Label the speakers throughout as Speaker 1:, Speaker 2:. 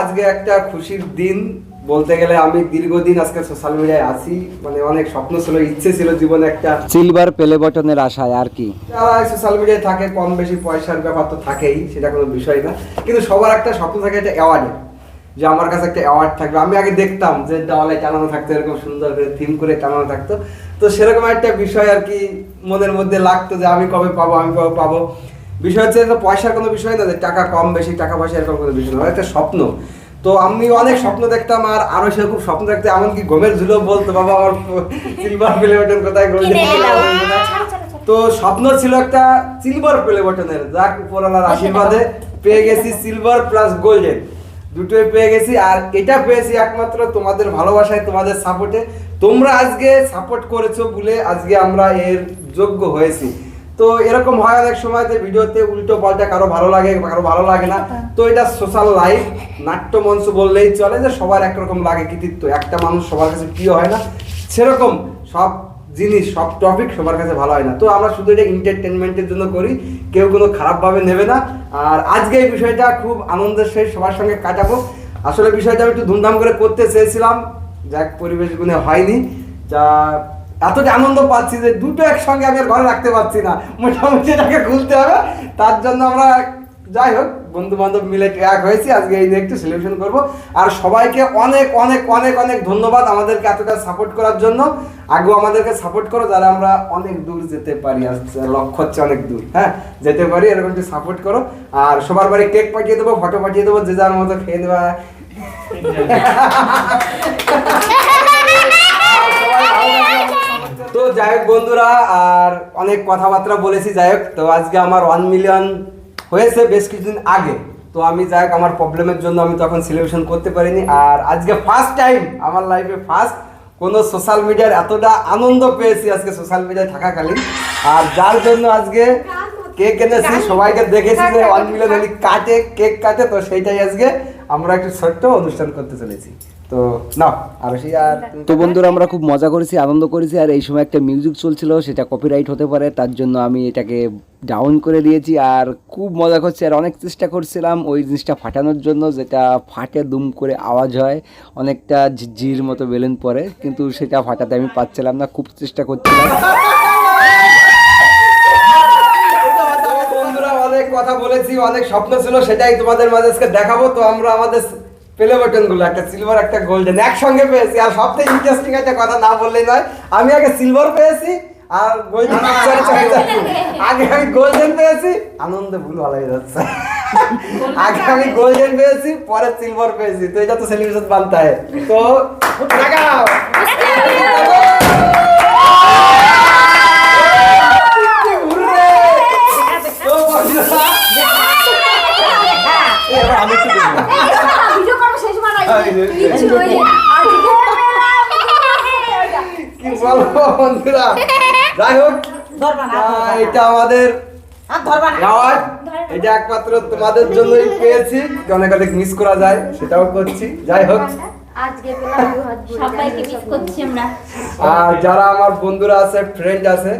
Speaker 1: একটা খুশির দিন। বলতে গেলে আমি দীর্ঘদিন আজকে সোশ্যাল মিডিয়ায় আছি। মানে অনেক স্বপ্ন ছিল ইচ্ছে ছিল জীবনে একটা।
Speaker 2: সিলভার প্লে বটনের আশায় আর কি?
Speaker 1: যারা সোশ্যাল মিডিয়ায় থাকে কম বেশি পয়সার ব্যাপার তো থাকেই সেটা কোনো বিষয় না। কিন্তু সবার একটা স্বপ্ন থাকে একটা অ্যাওয়ার্ডের যে আমার কাছে একটা অ্যাওয়ার্ড থাকবে। আমি আগে দেখতাম যে দেওয়ালে টানানো থাকতো এরকম সুন্দর করে থিম করে টানানো থাকতো। তো সেরকম একটা বিষয় আর কি মনের মধ্যে লাগতো যে আমি কবে পাবো আমি কবে পাবো। বিষয় হচ্ছে পয়সার কোনো বিষয় না যে টাকা কম বেশি টাকা পয়সা এরকম কোনো বিষয় না একটা স্বপ্ন। তো আমি অনেক স্বপ্ন দেখতাম আর আরও সেরকম স্বপ্ন দেখতে এমনকি ঘুমের ঝুলো বলতো বাবা আমার সিলভার প্লে কোথায়। বাটন কোথায় তো স্বপ্ন ছিল একটা সিলভার প্লে বাটনের যাক উপরওয়ালার আশীর্বাদে পেয়ে গেছি সিলভার প্লাস গোল্ডেন দুটোই পেয়ে গেছি আর এটা পেয়েছি একমাত্র তোমাদের ভালোবাসায় তোমাদের সাপোর্টে তোমরা আজকে সাপোর্ট করেছ বলে আজকে আমরা এর যোগ্য হয়েছি। তো এরকম হয় অনেক সময় যে ভিডিওতে উল্টো পাল্টা কারও ভালো লাগে কারও ভালো লাগে না। তো এটা সোশ্যাল লাইফ নাট্য মঞ্চ বললেই চলে যে সবার একরকম লাগে কৃতিত্ব। একটা মানুষ সবার কাছে প্রিয় হয় না সেরকম সব জিনিস সব টপিক সবার কাছে ভালো হয় না। তো আমরা শুধু এটা এন্টারটেনমেন্টের জন্য করি কেউ কোনো খারাপভাবে নেবে না। আর আজকে এই বিষয়টা খুব আনন্দের সহিত সবার সঙ্গে কাটাবো। আসলে বিষয়টা আমি একটু ধুমধাম করে করতে চেয়েছিলাম যাক পরিবেশ গুণে হয়নি। যা এতটা আনন্দ পাচ্ছি যে দুটো একসঙ্গে আমি আর ঘরে রাখতে পারছি না। মোটামুটি এটাকে খুলতে হবে। তার জন্য আমরা যাই হোক বন্ধু বান্ধব মিলে এক হয়েছি। আজকে এই নিয়ে একটু সেলিব্রেশন করব। আর সবাইকে অনেক অনেক অনেক অনেক ধন্যবাদ আমাদেরকে এতটা সাপোর্ট করার জন্য। আগেও আমাদেরকে সাপোর্ট করো, যারা আমরা অনেক দূর যেতে পারি। লক্ষ্য হচ্ছে অনেক দূর হ্যাঁ? যেতে পারি, এরকম একটু সাপোর্ট করো। আর সবার বাড়ি কেক পাঠিয়ে দেবো ফটো পাঠিয়ে দেবো, যে যার মতো খেয়ে তো যাই হোক বন্ধুরা আর অনেক কথাবার্তা বলেছি যাই হোক। তো আজকে আমার ওয়ান মিলিয়ন হয়েছে বেশ কিছুদিন আগে। তো আমি যাই হোক আমার প্রবলেমের জন্য আমি তখন সেলিব্রেশন করতে পারিনি। আর আজকে ফার্স্ট টাইম আমার লাইফে ফার্স্ট কোনো সোশ্যাল মিডিয়ার এতটা আনন্দ পেয়েছি আজকে সোশ্যাল মিডিয়ায় থাকাকালীন। আর যার জন্য আজকে কেক এনেছি সবাইকে দেখেছি যে ওয়ান মিলিয়ন হলি কাটে কেক কাটে। তো সেইটাই আজকে আমরা একটু ছোট্ট অনুষ্ঠান করতে চলেছি। তো না আর আর
Speaker 2: তো বন্ধুরা আমরা খুব মজা করেছি আনন্দ করেছি আর এই সময় একটা মিউজিক চলছিল সেটা কপিরাইট হতে পারে তার জন্য আমি এটাকে ডাউন করে দিয়েছি আর খুব মজা করছি আর অনেক চেষ্টা করছিলাম ওই জিনিসটা ফাটানোর জন্য যেটা ফাটে দুম করে আওয়াজ হয় অনেকটা ঝির মতো বেলুন পরে কিন্তু সেটা ফাটাতে আমি পাচ্ছিলাম না খুব চেষ্টা করছিলাম।
Speaker 1: অনেক কথা বলেছি অনেক স্বপ্ন ছিল সেটাই তোমাদের মাঝে আজকে দেখাবো তো আমরা আমাদের প্লে বাটনগুলো একটা সিলভার একটা গোল্ডেন একসঙ্গে পেয়েছি। আর সবথেকে ইন্টারেস্টিং একটা কথা না বললেই নয় আমি আগে সিলভার পেয়েছি আর গোল্ডেন আগে আমি গোল্ডেন পেয়েছি আনন্দে ভুল ভালো হয়ে যাচ্ছে। আগে আমি গোল্ডেন পেয়েছি পরে সিলভার পেয়েছি। তো এটা তো সেলিব্রেশন বানতে হয় তো লাগাও হুররে! তো বন্ধুরা, এবার আমি একটু দেখব।
Speaker 3: ভিডিও করব সেই সময় নাই।
Speaker 1: এই যে-
Speaker 3: কিচ্ছু হয়নি। আজকে মেলা, ওইটা।
Speaker 1: কি বলব বন্ধুরা? যাই হোক। এটা আমাদের
Speaker 4: আর ধরবা না।
Speaker 1: অ্যাওয়ার্ড এটা একমাত্র তোমাদের জন্যই পেয়েছি। অনেক অনেক মিস করা যায় সেটাও করছি। যাই হোক।
Speaker 3: আজকে পেলাম দু হাত ভরে।
Speaker 5: সবাইকে মিস করছি আমরা।
Speaker 1: আর যারা আমার বন্ধুরা আছে ফ্রেন্ড আছে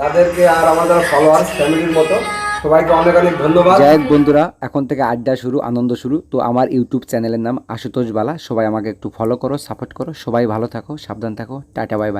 Speaker 1: তাদেরকে আর আমাদের যারা ফলোয়ার্স ফ্যামিলির মতো সবাইকে অনেক অনেক ধন্যবাদ।
Speaker 2: যাই হোক বন্ধুরা, এখন থেকে আড্ডা শুরু, আনন্দ শুরু। তো আমার ইউটিউব চ্যানেলের নাম আশুতোষ বালা। সবাই আমাকে একটু ফলো করো সাপোর্ট করো। সবাই ভালো থাকো, সাবধান থাকো। Tata bye bye